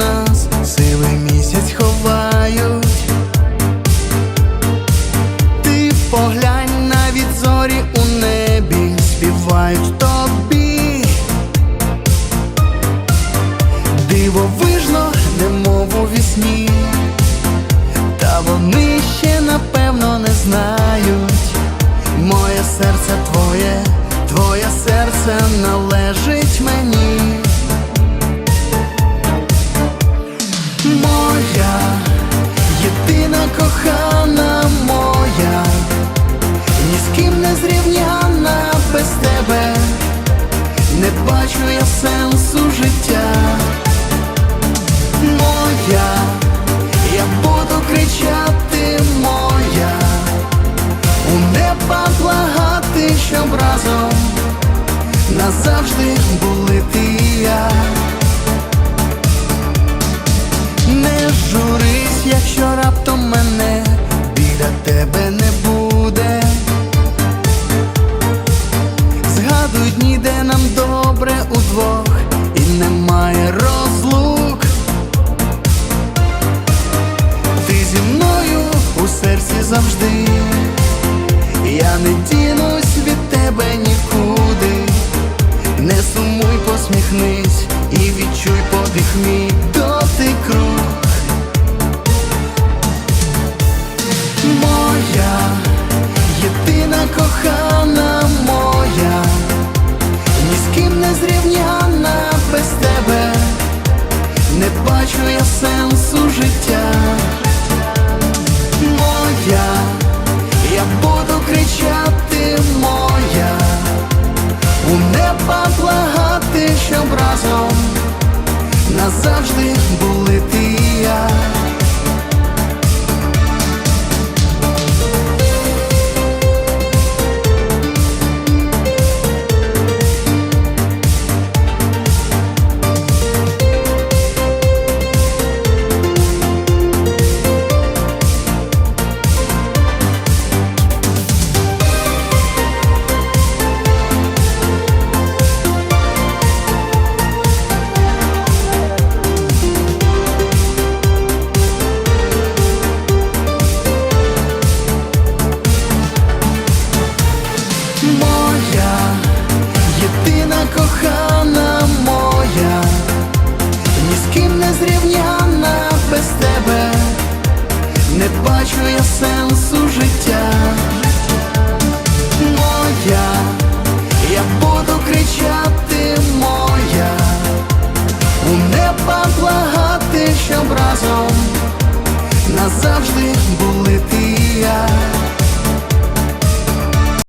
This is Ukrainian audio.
нас сивий місяць ховають. Ти поглянь навіть зорі у небі співають тобі. Дивовижно, немов у вісні, та вони ще напевно не знають. Моє серце твоє, твоє серце належить мені. Бачу я сенсу життя. Моя, я буду кричати моя, у неба благати, щоб разом назавжди були ти і я. Не журись, якщо раптом мене завжди, я не дінусь від тебе нікуди. Не сумуй, посміхнись і відчуй подих мій дотик рук. Моя єдина кохана моя, ні з ким не зрівняна без тебе, не бачу я сенсу життя. Разом. Назавжди бачу я сенсу життя. Моя, я буду кричати моя, у неба благати, щоб разом назавжди я.